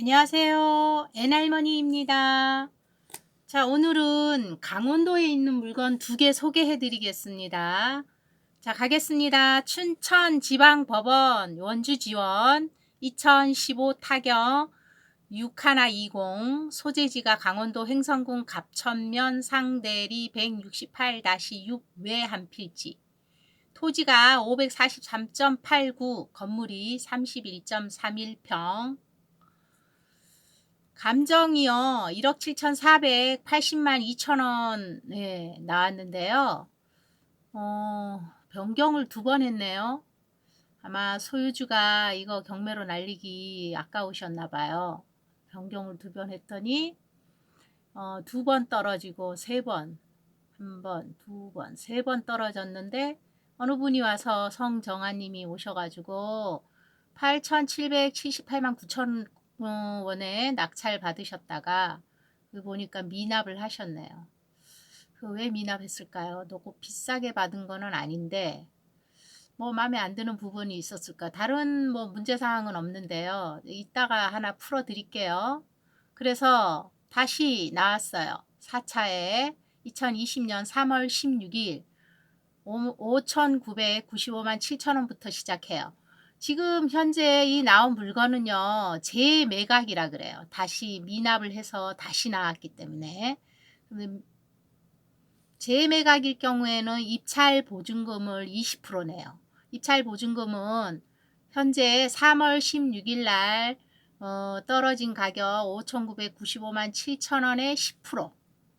안녕하세요. 애할머니입니다. 자, 오늘은 강원도에 있는 물건 두 개 소개해 드리겠습니다. 자, 가겠습니다. 춘천지방법원 원주지원 2015 타경 6120 소재지가 강원도 횡성군 갑천면 상대리 168-6 외 한 필지 토지가 543.89 건물이 31.31평 감정이요. 1억 7,480만 2천원 네, 나왔는데요. 어, 변경을 두 번 했네요. 아마 소유주가 이거 경매로 날리기 아까우셨나 봐요. 변경을 두 번 했더니 어, 두 번 떨어지고 세 번, 한 번, 두 번, 세 번 떨어졌는데 어느 분이 와서 성정아님이 오셔가지고 8,778만 9천 원에 낙찰 받으셨다가 그 보니까 미납을 하셨네요. 그 왜 미납했을까요? 너무 비싸게 받은 거는 아닌데 뭐 마음에 안 드는 부분이 있었을까? 다른 뭐 문제 사항은 없는데요. 이따가 하나 풀어 드릴게요. 그래서 다시 나왔어요. 4차에 2020년 3월 16일 5,995만 7천원부터 시작해요. 지금 현재 이 나온 물건은요. 재매각이라 그래요. 다시 미납을 해서 다시 나왔기 때문에 재매각일 경우에는 입찰 보증금을 20% 내요. 입찰 보증금은 현재 3월 16일 날 어, 떨어진 가격 5,995만 7천원에 10%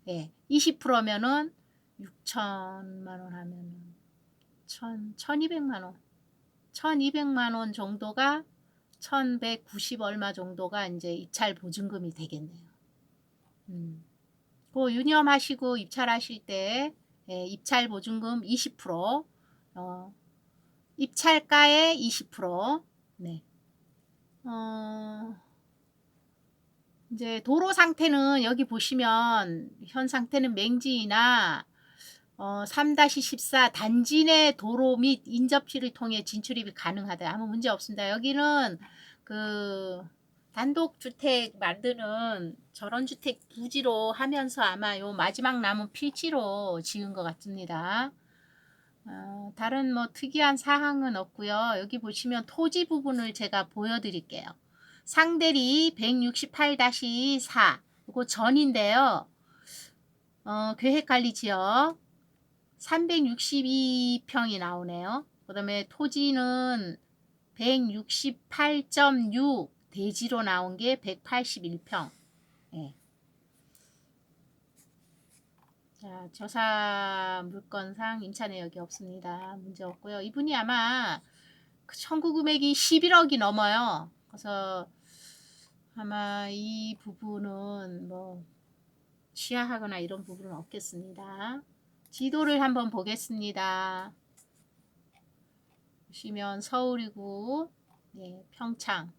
예, 20%면은 6천만원 하면은 1 1200만원 1200만 원 정도가 1190 얼마 정도가 이제 입찰 보증금이 되겠네요. 음. 그 유념하시고 입찰하실 때 예, 입찰 보증금 20% 어, 입찰가의 20% 네. 어, 이제 도로 상태는 여기 보시면 현 상태는 맹지나 어, 3-14 단지 내 도로 및 인접지를 통해 진출입이 가능하다. 아무 문제 없습니다. 여기는 그 단독주택 만드는 저런 주택 부지로 하면서 아마 요 마지막 남은 필지로 지은 것 같습니다. 어, 다른 뭐 특이한 사항은 없고요. 여기 보시면 토지 부분을 제가 보여드릴게요. 상대리 168-4 이거 전인데요. 어, 계획관리지역 362평이 나오네요. 그 다음에 토지는 168.6 대지로 나온 게 181평. 네. 자, 저사 물건상 임차 내역이 없습니다. 문제 없고요. 이분이 아마 그 청구 금액이 11억이 넘어요. 그래서 아마 이 부분은 뭐 취하하거나 이런 부분은 없겠습니다. 지도를 한번 보겠습니다. 보시면 서울이고 네, 평창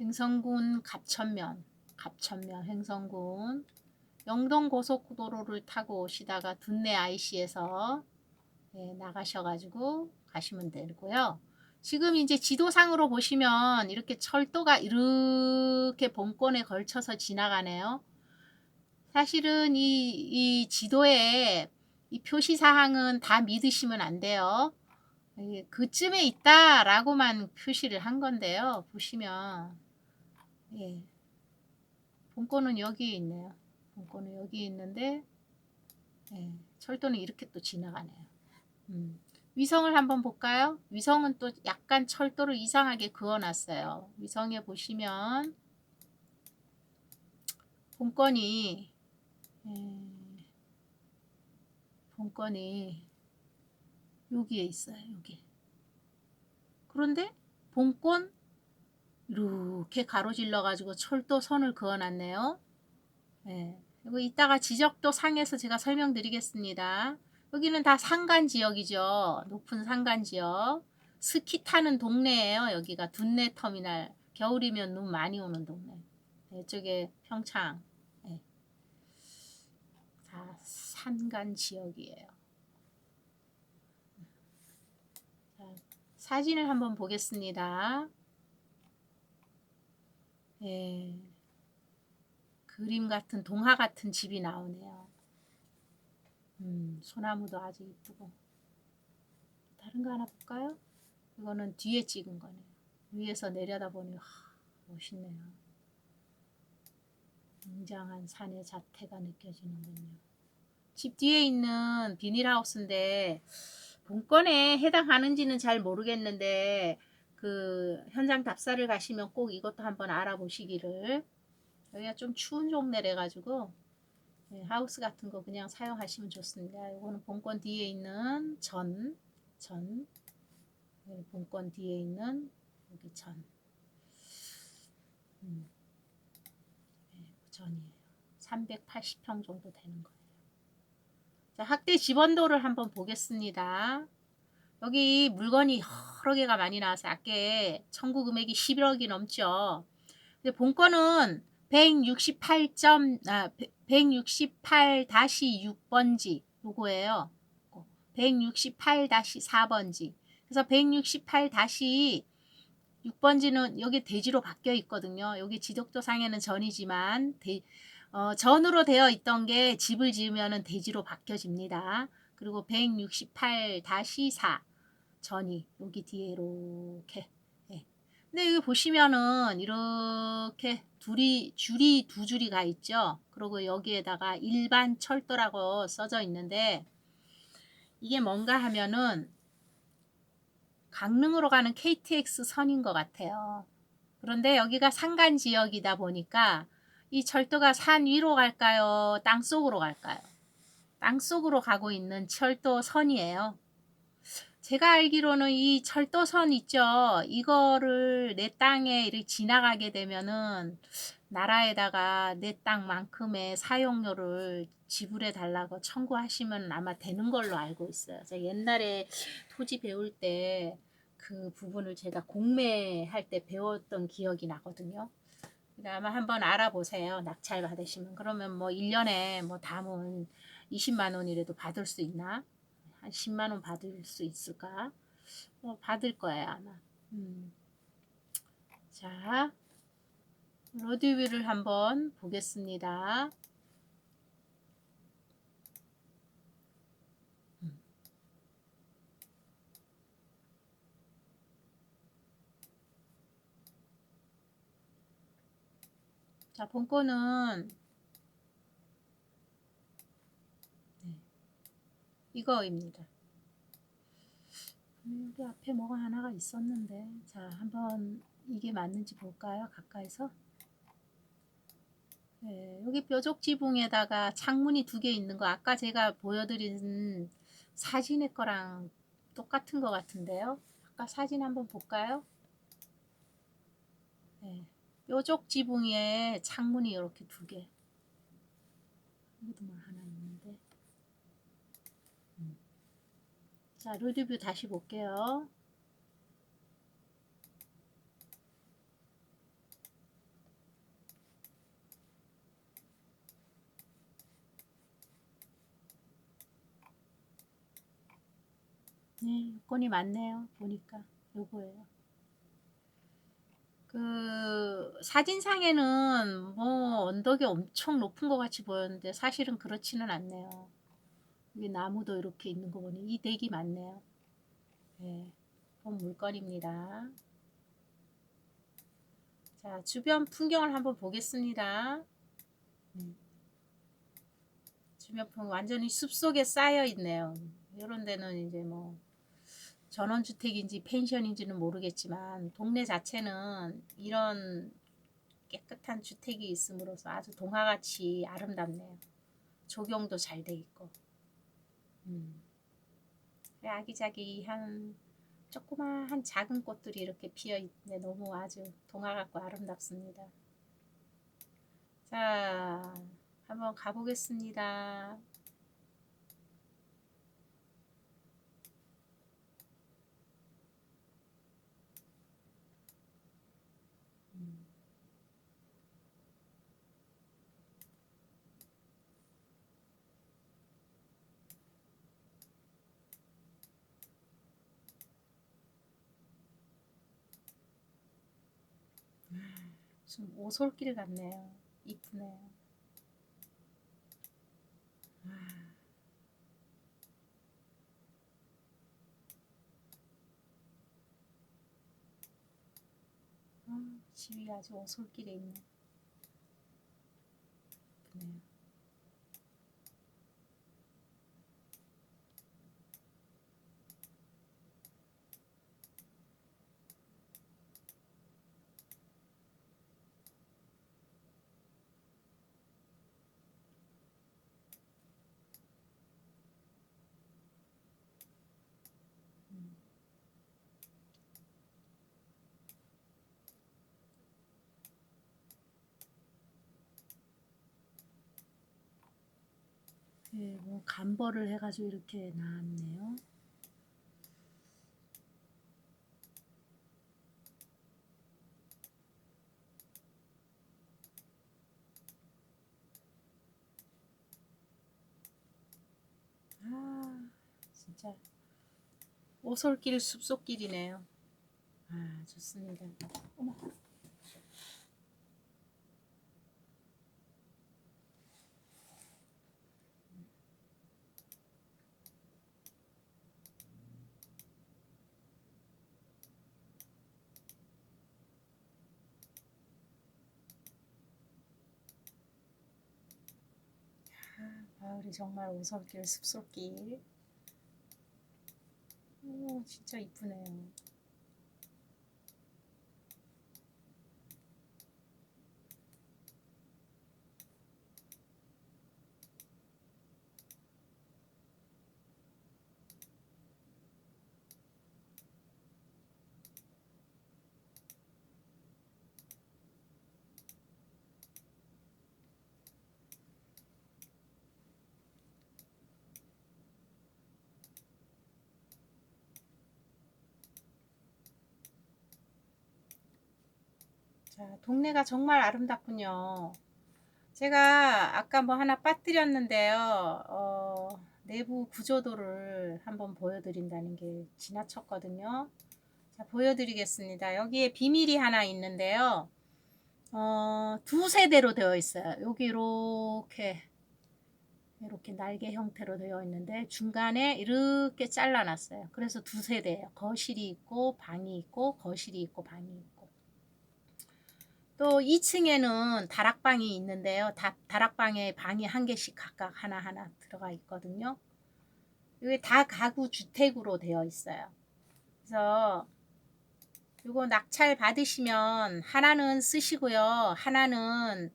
횡성군 갑천면 갑천면 횡성군 영동 고속도로를 타고 오시다가 둔내 IC에서 네, 나가셔가지고 가시면 되고요. 지금 이제 지도상으로 보시면 이렇게 철도가 이렇게 본권에 걸쳐서 지나가네요. 사실은 이, 이 지도에 이 표시사항은 다 믿으시면 안 돼요. 그쯤에 있다 라고만 표시를 한 건데요. 보시면 예. 본권은 여기에 있네요. 본권은 여기 있는데 예. 철도는 이렇게 또 지나가네요. 음. 위성을 한번 볼까요? 위성은 또 약간 철도를 이상하게 그어놨어요. 위성에 보시면 본권이 예, 본권이 여기에 있어요. 여기. 그런데 본권 이렇게 가로질러 가지고 철도 선을 그어놨네요. 예. 그리고 이따가 지적도 상에서 제가 설명드리겠습니다. 여기는 다 산간 지역이죠. 높은 산간 지역. 스키 타는 동네예요. 여기가 둔내 터미널. 겨울이면 눈 많이 오는 동네. 이쪽에 평창. 산간 지역이에요. 자, 사진을 한번 보겠습니다. 예. 그림 같은 동화 같은 집이 나오네요. 음, 소나무도 아주 이쁘고. 다른 거 하나 볼까요? 이거는 뒤에 찍은 거네요. 위에서 내려다 보니 하, 멋있네요. 웅장한 산의 자태가 느껴지는군요. 집 뒤에 있는 비닐하우스인데 본건에 해당하는지는 잘 모르겠는데 그 현장 답사를 가시면 꼭 이것도 한번 알아보시기를 여기가 좀 추운 종내래 가지고 네, 하우스 같은 거 그냥 사용하시면 좋습니다. 이거는 본권 뒤에 있는 전, 전, 네, 본권 뒤에 있는 여기 전, 음, 네, 전이에요. 380평 정도 되는 거예요. 자, 학대 집원도를 한번 보겠습니다. 여기 물건이 여러 개가 많이 나와서 아까 청구 금액이 11억이 넘죠. 근데 본건은 168점 아 168-6번지 요거예요. 168-4번지. 그래서 168-6번지는 여기 대지로 바뀌어 있거든요. 여기 지적도상에는 전이지만 대, 어, 전으로 되어 있던 게 집을 지으면 대지로 바뀌어집니다. 그리고 168-4 전이 여기 뒤에 이렇게 네. 근데 여기 보시면은 이렇게 둘이 줄이 두 줄이 가 있죠. 그리고 여기에다가 일반 철도라고 써져 있는데 이게 뭔가 하면은 강릉으로 가는 KTX 선인 것 같아요. 그런데 여기가 산간 지역이다 보니까 이 철도가 산 위로 갈까요? 땅 속으로 갈까요? 땅 속으로 가고 있는 철도선이에요. 제가 알기로는 이 철도선 있죠. 이거를 내 땅에 이렇게 지나가게 되면은 나라에다가 내 땅만큼의 사용료를 지불해 달라고 청구하시면 아마 되는 걸로 알고 있어요. 제가 옛날에 토지 배울 때 그 부분을 제가 공매할 때 배웠던 기억이 나거든요. 아마 한번 알아보세요. 낙찰 받으시면. 그러면 뭐 1년에 뭐 담은 20만 원이라도 받을 수 있나? 한 10만 원 받을 수 있을까? 어, 받을 거예요, 아마. 음. 자, 로드뷰를 한번 보겠습니다. 자, 본거는 네, 이거입니다. 여기 앞에 뭐가 하나가 있었는데 자 한번 이게 맞는지 볼까요? 가까이서? 네, 여기 뾰족 지붕에다가 창문이 두 개 있는 거 아까 제가 보여드린 사진의 거랑 똑같은 것 같은데요? 아까 사진 한번 볼까요? 네, 뾰족 지붕에 창문이 이렇게 두 개. 여기도 뭐 하나 있는데. 음. 자, 로드뷰 다시 볼게요. 네, 요건이 맞네요. 보니까 요거예요. 그 사진상에는 뭐 언덕이 엄청 높은 것 같이 보였는데 사실은 그렇지는 않네요. 여기 나무도 이렇게 있는 거 보니 이 댁이 맞네요. 네, 본 물건입니다. 자, 주변 풍경을 한번 보겠습니다. 음. 주변 풍경 완전히 숲속에 쌓여 있네요. 이런 데는 이제 뭐 전원주택인지 펜션인지는 모르겠지만 동네 자체는 이런 깨끗한 주택이 있음으로써 아주 동화같이 아름답네요. 조경도 잘 돼 있고 음. 아기자기한 조그마한 작은 꽃들이 이렇게 피어 있네 너무 아주 동화 같고 아름답습니다. 자 한번 가보겠습니다. 무슨 오솔길 같네요. 이쁘네요. 아. 아, 집이 아주 오솔길에 있네. 이쁘네요. 음. 예, 뭐 간벌을 해가지고 이렇게 나왔네요. 아, 진짜 오솔길 숲속길이네요. 아, 좋습니다. 어머. 마을이 정말 오솔길 숲속길. 오, 진짜 이쁘네요. 자, 동네가 정말 아름답군요. 제가 아까 뭐 하나 빠뜨렸는데요. 어, 내부 구조도를 한번 보여드린다는 게 지나쳤거든요. 자, 보여드리겠습니다. 여기에 비밀이 하나 있는데요. 어, 두 세대로 되어 있어요. 여기 이렇게 이렇게 날개 형태로 되어 있는데 중간에 이렇게 잘라놨어요. 그래서 두 세대예요. 거실이 있고 방이 있고 거실이 있고 방이 있고. 또 2층에는 다락방이 있는데요. 다, 다락방에 방이 한 개씩 각각 하나하나 들어가 있거든요. 이게 다 가구 주택으로 되어 있어요. 그래서 이거 낙찰 받으시면 하나는 쓰시고요. 하나는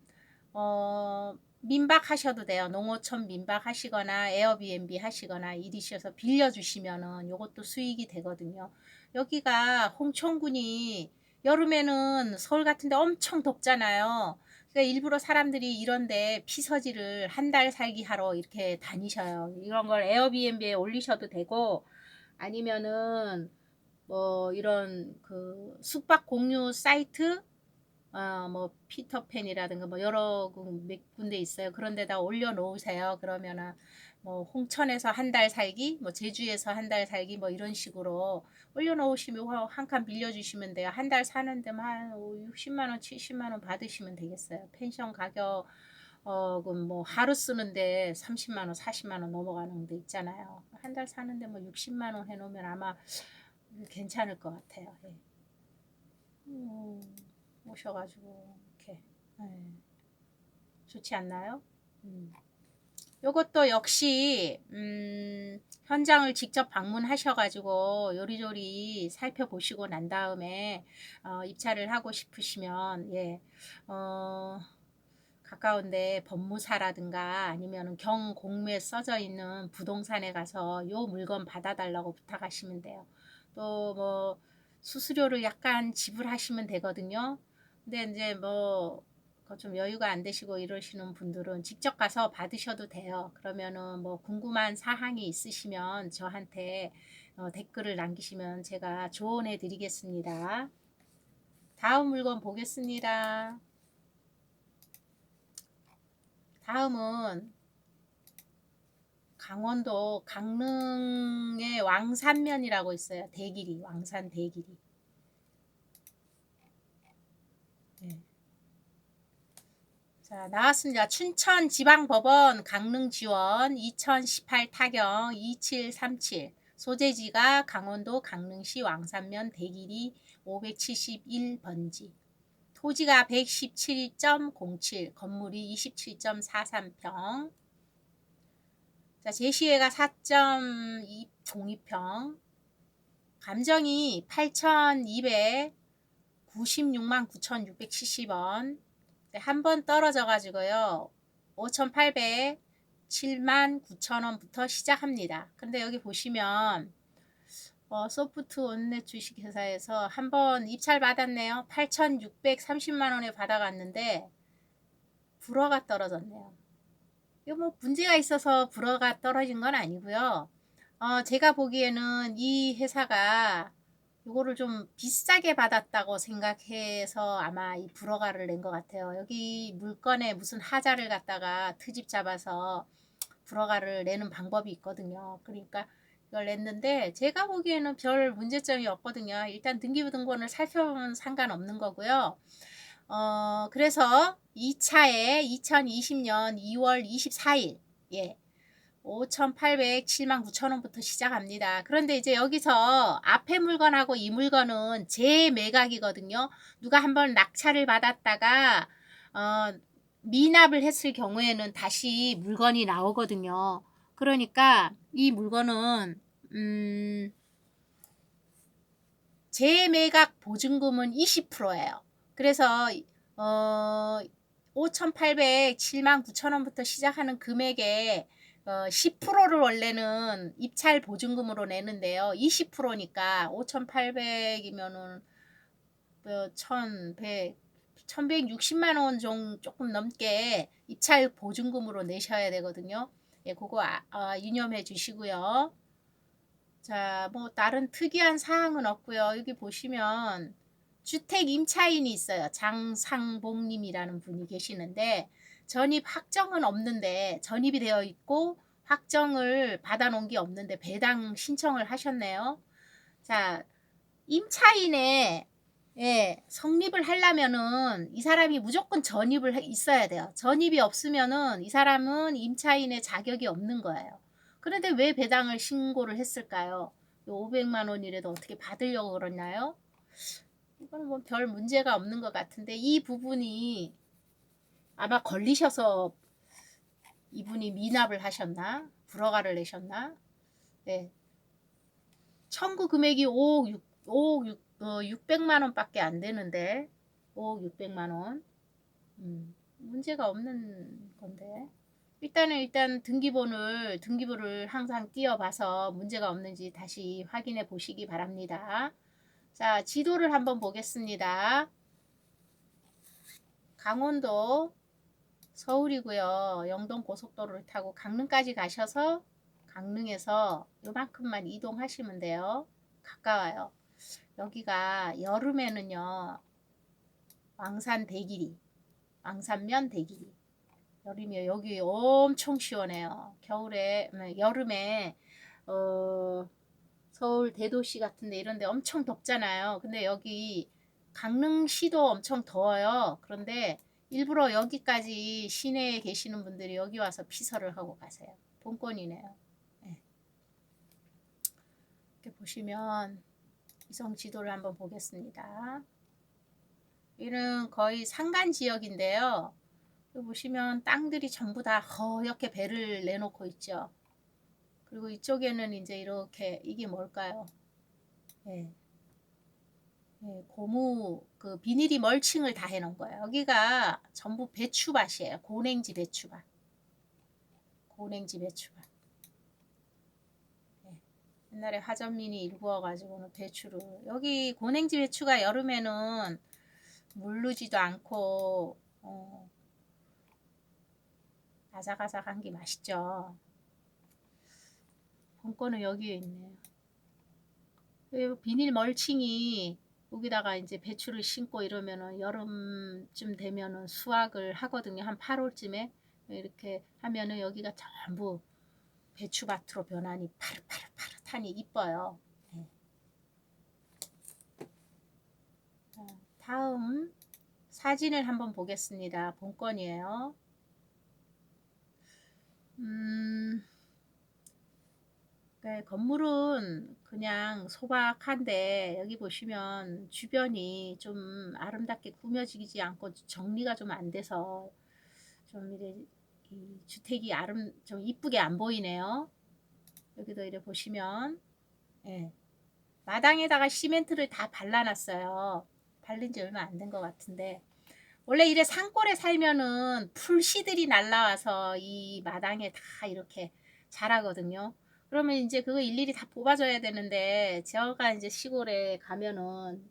어, 민박 하셔도 돼요. 농어촌 민박 하시거나 에어비앤비 하시거나 이리셔서 빌려주시면은 요것도 수익이 되거든요. 여기가 홍천군이 여름에는 서울 같은데 엄청 덥잖아요. 그러니까 일부러 사람들이 이런데 피서지를 한 달 살기 하러 이렇게 다니셔요. 이런 걸 에어비앤비에 올리셔도 되고 아니면은 뭐 이런 그 숙박 공유 사이트 어, 뭐 피터팬이라든가 뭐 여러 군데 있어요. 그런 데다 올려 놓으세요. 그러면은 뭐 홍천에서 한 달 살기, 뭐 제주에서 한 달 살기 뭐 이런 식으로 올려 놓으시면 한 칸 빌려 주시면 돼요. 한 달 사는데 한 60만 원, 70만 원 받으시면 되겠어요. 펜션 가격 어, 그뭐 하루 쓰는데 30만 원, 40만 원 넘어가는 데 있잖아요. 한 달 사는데 뭐 60만 원 해놓으면 아마 괜찮을 것 같아요. 예. 음, 오셔가지고 이렇게 예. 좋지 않나요? 음. 요것도 역시 음, 현장을 직접 방문하셔가지고 요리조리 살펴보시고 난 다음에 어, 입찰을 하고 싶으시면 예, 어, 가까운데 법무사라든가 아니면 경공매에 써져 있는 부동산에 가서 요 물건 받아달라고 부탁하시면 돼요. 또 뭐 수수료를 약간 지불하시면 되거든요. 근데 이제 뭐 좀 여유가 안 되시고 이러시는 분들은 직접 가서 받으셔도 돼요. 그러면은 뭐 궁금한 사항이 있으시면 저한테 어, 댓글을 남기시면 제가 조언해 드리겠습니다. 다음 물건 보겠습니다. 다음은 강원도 강릉의 왕산면이라고 있어요. 대길이 왕산 대길이. 자, 나왔습니다. 춘천지방법원 강릉지원 2018 타경 2737 소재지가 강원도 강릉시 왕산면 대길이 571번지. 토지가 117.07 건물이 27.43평. 자, 제시회가 4.02평. 감정이 8,296만 9,670원 한 번 떨어져 가지고요. 5,800 7만 9천원부터 시작합니다. 근데 여기 보시면 어, 소프트 온넷 주식회사에서 한 번 입찰 받았네요. 8,630만 원에 받아갔는데 불어가 떨어졌네요. 이거 뭐 문제가 있어서 불어가 떨어진 건 아니고요. 어, 제가 보기에는 이 회사가 이거를 좀 비싸게 받았다고 생각해서 아마 이 불어가를 낸 것 같아요. 여기 물건에 무슨 하자를 갖다가 트집 잡아서 불어가를 내는 방법이 있거든요. 그러니까 이걸 냈는데 제가 보기에는 별 문제점이 없거든요. 일단 등기부등본을 살펴보면 상관없는 거고요. 어, 그래서 2차에 2020년 2월 24일 예. 5,807만 9천원부터 시작합니다. 그런데 이제 여기서 앞에 물건하고 이 물건은 재매각이거든요. 누가 한번 낙찰을 받았다가 어, 미납을 했을 경우에는 다시 물건이 나오거든요. 그러니까 이 물건은 음, 재매각 보증금은 20%예요. 그래서 어, 5,807만 9천원부터 시작하는 금액에 어, 10%를 원래는 입찰 보증금으로 내는데요. 20%니까 5,800이면은 뭐1,100 1160만 원 정도 조금 넘게 입찰 보증금으로 내셔야 되거든요. 예, 그거 아, 아, 유념해 주시고요. 자, 뭐 다른 특이한 사항은 없고요. 여기 보시면 주택 임차인이 있어요. 장상봉님이라는 분이 계시는데 전입 확정은 없는데 전입이 되어 있고 확정을 받아놓은 게 없는데 배당 신청을 하셨네요. 자, 임차인의 예, 성립을 하려면은 이 사람이 무조건 전입을 해- 있어야 돼요. 전입이 없으면은 이 사람은 임차인의 자격이 없는 거예요. 그런데 왜 배당을 신고를 했을까요? 500만 원이라도 어떻게 받으려고 그러나요? 이건 뭐별 문제가 없는 것 같은데 이 부분이 아마 걸리셔서 이분이 미납을 하셨나? 불허가를 내셨나? 네. 청구 금액이 5억 6, 5억 6, 어, 600만 원밖에 안 되는데 5억 600만 원. 음, 문제가 없는 건데. 일단은 일단 등기본을 등기부를 항상 띄어봐서 문제가 없는지 다시 확인해 보시기 바랍니다. 자, 지도를 한번 보겠습니다. 강원도 서울이고요. 영동 고속도로를 타고 강릉까지 가셔서 강릉에서 요만큼만 이동하시면 돼요. 가까워요. 여기가 여름에는요. 왕산 대길이 왕산면 대길이 여름에 여기 엄청 시원해요. 겨울에 음, 여름에 어, 서울 대도시 같은데 이런데 엄청 덥잖아요. 근데 여기 강릉시도 엄청 더워요. 그런데 일부러 여기까지 시내에 계시는 분들이 여기 와서 피서를 하고 가세요. 본권이네요. 네. 이렇게 보시면 이성 지도를 한번 보겠습니다. 이는 거의 산간 지역인데요. 보시면 땅들이 전부 다 허옇게 배를 내놓고 있죠. 그리고 이쪽에는 이제 이렇게 이게 뭘까요? 예. 예, 고무 그 비닐이 멀칭을 다 해놓은 거예요. 여기가 전부 배추밭이에요. 고냉지 배추밭. 고냉지 배추밭. 예. 옛날에 화전민이 일구어가지고는 배추를 여기 고냉지 배추가 여름에는 물르지도 않고 어, 아삭아삭한 게 맛있죠. 봄거는 여기에 있네요. 이 비닐 멀칭이 여기다가 이제 배추를 심고 이러면은 여름쯤 되면은 수확을 하거든요. 한 8월쯤에 이렇게 하면은 여기가 전부 배추밭으로 변하니 파릇파릇파릇하니 이뻐요. 네. 자, 다음 사진을 한번 보겠습니다. 본건이에요. 음, 네, 건물은 그냥 소박한데 여기 보시면 주변이 좀 아름답게 꾸며지지 않고 정리가 좀 안 돼서 좀 이래 이 주택이 아름 좀 이쁘게 안 보이네요. 여기도 이래 보시면 예. 마당에다가 시멘트를 다 발라놨어요. 발린 지 얼마 안 된 것 같은데 원래 이래 산골에 살면은 풀씨들이 날라와서 이 마당에 다 이렇게 자라거든요. 그러면 이제 그거 일일이 다 뽑아줘야 되는데 제가 이제 시골에 가면은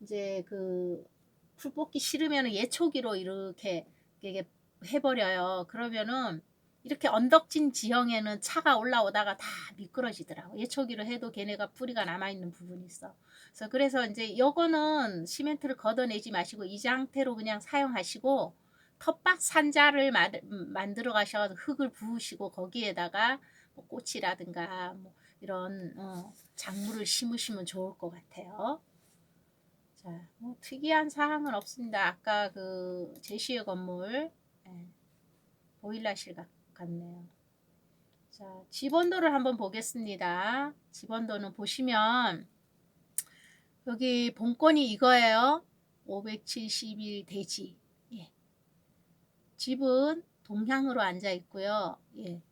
이제 그 풀 뽑기 싫으면 예초기로 이렇게 이게 해버려요. 그러면은 이렇게 언덕진 지형에는 차가 올라오다가 다 미끄러지더라고. 예초기로 해도 걔네가 뿌리가 남아있는 부분이 있어. 그래서, 그래서 이제 요거는 시멘트를 걷어내지 마시고 이 상태로 그냥 사용하시고 텃밭 산자를 만들어 가셔서 흙을 부으시고 거기에다가 뭐 꽃이라든가 뭐 이런 어, 작물을 심으시면 좋을 것 같아요. 자, 뭐 특이한 사항은 없습니다. 아까 그 제시의 건물 예, 보일러실 같네요. 자, 집원도를 한번 보겠습니다. 집원도는 보시면 여기 본건이 이거예요. 571 대지. 예. 집은 동향으로 앉아 있고요. 예.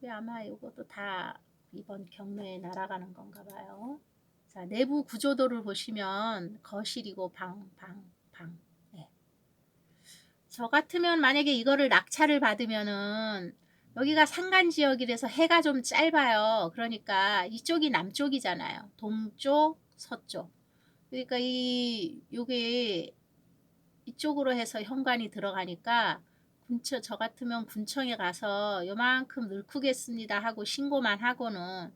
이게 아마 이것도 다 이번 경매에 날아가는 건가 봐요. 자, 내부 구조도를 보시면 거실이고 방, 방, 방. 네. 저 같으면 만약에 이거를 낙찰을 받으면은 여기가 산간 지역이라서 해가 좀 짧아요. 그러니까 이쪽이 남쪽이잖아요. 동쪽, 서쪽. 그러니까 이 요게 이쪽으로 해서 현관이 들어가니까 군청 저 같으면 군청에 가서 요만큼 늙크겠습니다 하고 신고만 하고는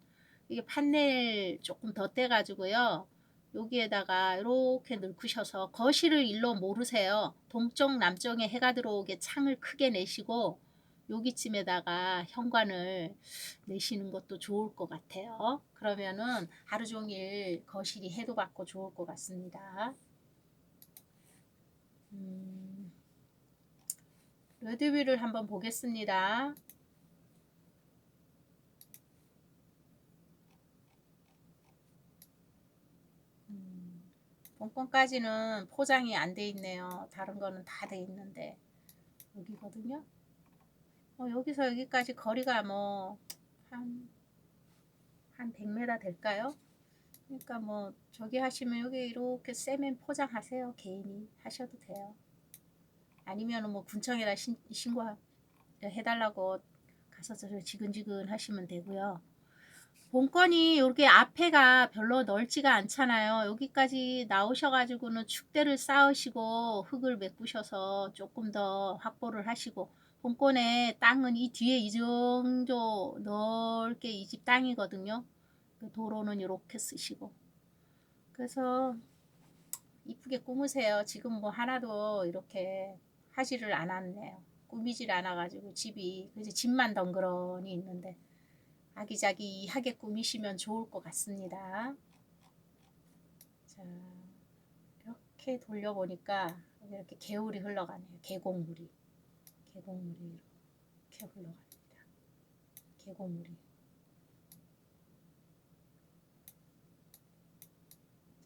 이게 판넬 조금 덧대 가지고요. 여기에다가 이렇게 늙으셔서 거실을 일로 모르세요. 동쪽 남쪽에 해가 들어오게 창을 크게 내시고 여기쯤에다가 현관을 내시는 것도 좋을 것 같아요. 그러면은 하루 종일 거실이 해도 받고 좋을 것 같습니다. 음. 레드뷰를 한번 보겠습니다. 음, 본건까지는 포장이 안 돼 있네요. 다른 거는 다 돼 있는데 여기거든요. 어, 여기서 여기까지 거리가 뭐 한한 100m 될까요? 그러니까 뭐 저기 하시면 여기 이렇게 세면 포장하세요. 개인이 하셔도 돼요. 아니면 뭐 군청에다 신, 신고해달라고 가서 저 지근지근 하시면 되고요. 본건이 이렇게 앞에가 별로 넓지가 않잖아요. 여기까지 나오셔가지고는 축대를 쌓으시고 흙을 메꾸셔서 조금 더 확보를 하시고 본건의 땅은 이 뒤에 이 정도 넓게 이 집 땅이거든요. 그 도로는 이렇게 쓰시고 그래서 이쁘게 꾸무세요. 지금 뭐 하나도 이렇게 하지를 않았네요. 꾸미질 않아가지고 집이 그래서 집만 덩그러니 있는데 아기자기하게 꾸미시면 좋을 것 같습니다. 자 이렇게 돌려보니까 이렇게 개울이 흘러가네요. 계곡물이 계곡물이 이렇게 흘러갑니다. 계곡물이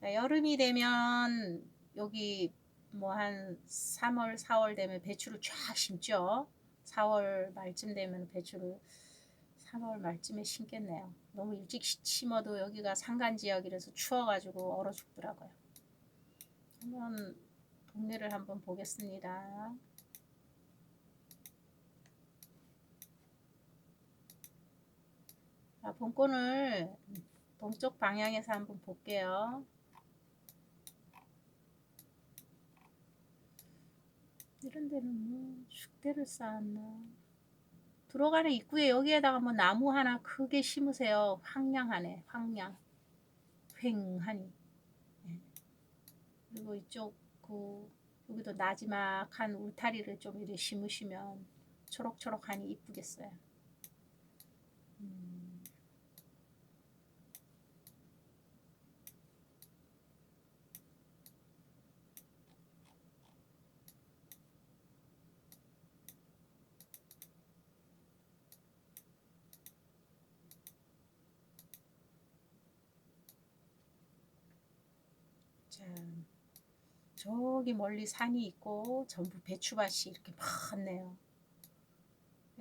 자 여름이 되면 여기 뭐 한 3월, 4월 되면 배추를 쫙 심죠. 4월 말쯤 되면 배추를 3월 말쯤에 심겠네요. 너무 일찍 심어도 여기가 산간 지역이라서 추워가지고 얼어 죽더라고요. 한번 동네를 한번 보겠습니다. 자, 본권을 동쪽 방향에서 한번 볼게요. 이런 데는 뭐 축대를 쌓았나. 들어가는 입구에 여기에다가 뭐 나무 하나 크게 심으세요. 황량하네 황량. 휑하니. 네. 그리고 이쪽 그 여기도 나지막한 울타리를 좀 이렇게 심으시면 초록초록하니 이쁘겠어요. 음. 자, 저기 멀리 산이 있고 전부 배추밭이 이렇게 많네요.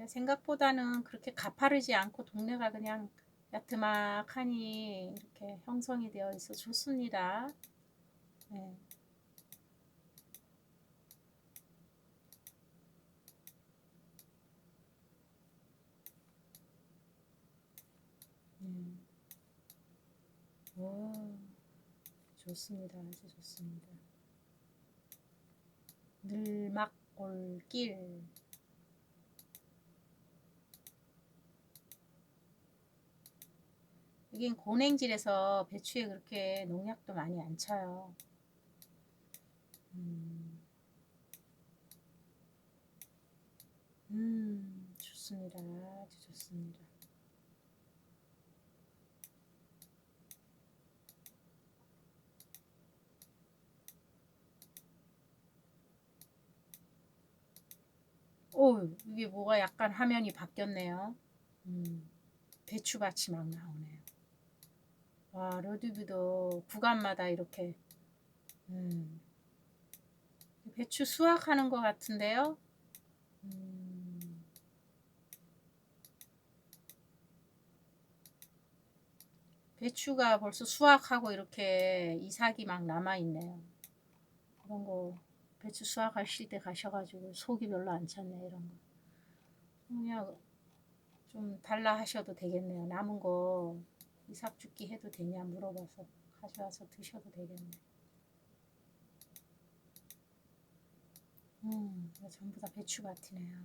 생각보다는 그렇게 가파르지 않고 동네가 그냥 야트막하니 이렇게 형성이 되어 있어 좋습니다. 네. 음. 오, 좋습니다. 아주 좋습니다. 늘막골길 여긴 고냉질에서 배추에 그렇게 농약도 많이 안 쳐요. 음, 음 좋습니다. 아주 좋습니다. 오, 이게 뭐가 약간 화면이 바뀌었네요. 음, 배추밭이 막 나오네요. 와, 로드뷰도 구간마다 이렇게 음, 배추 수확하는 것 같은데요. 음, 배추가 벌써 수확하고 이렇게 이삭이 막 남아있네요. 그런 거 배추 수확하실 때 가셔가지고 속이 별로 안 찼네 이런 거. 그냥 좀 달라 하셔도 되겠네요. 남은 거 이삭 죽기 해도 되냐 물어봐서 가져와서 드셔도 되겠네. 음, 전부 다 배추밭이네요.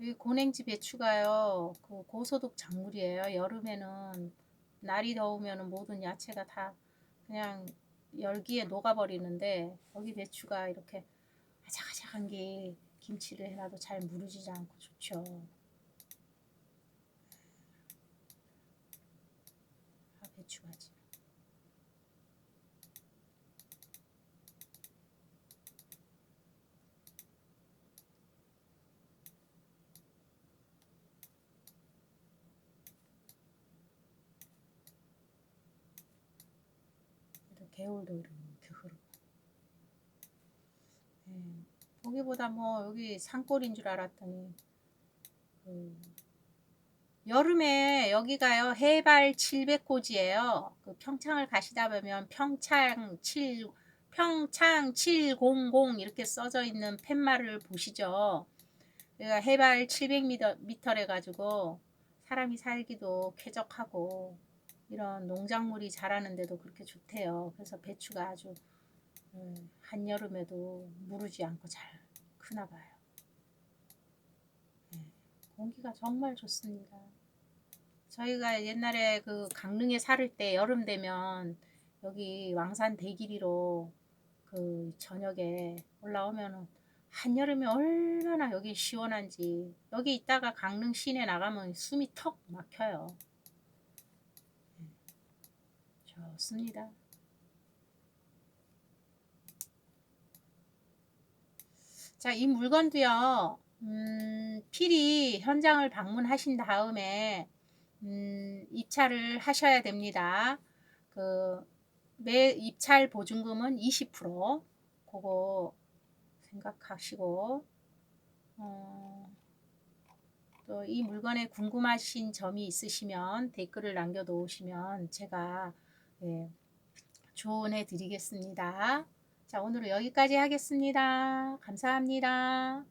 이 고냉지 배추가요, 그 고소득 작물이에요. 여름에는 날이 더우면 모든 야채가 다 그냥 열기에 녹아버리는데 여기 배추가 이렇게 아작아작한 게 김치를 해놔도 잘 무르지지 않고 좋죠. 아, 배추가지. 개울도 이렇게 흐르고. 예, 보기보다 뭐 여기 산골인 줄 알았더니 그 여름에 여기가요 해발 700고지예요. 그 평창을 가시다 보면 평창 7 평창 700 이렇게 써져 있는 팻말을 보시죠. 여기가 해발 700m래 가지고 사람이 살기도 쾌적하고 이런 농작물이 자라는데도 그렇게 좋대요. 그래서 배추가 아주 음, 한여름에도 무르지 않고 잘 크나 봐요. 네, 공기가 정말 좋습니다. 저희가 옛날에 그 강릉에 살을 때 여름 되면 여기 왕산 대길이로 그 저녁에 올라오면 한여름에 얼마나 여기 시원한지 여기 있다가 강릉 시내 나가면 숨이 턱 막혀요. 좋습니다. 자, 이 물건도요, 음, 필히 현장을 방문하신 다음에, 음, 입찰을 하셔야 됩니다. 그, 매 입찰 보증금은 20%. 그거 생각하시고, 어, 또 이 물건에 궁금하신 점이 있으시면 댓글을 남겨 놓으시면 제가 네, 조언해 드리겠습니다. 자, 오늘은 여기까지 하겠습니다. 감사합니다.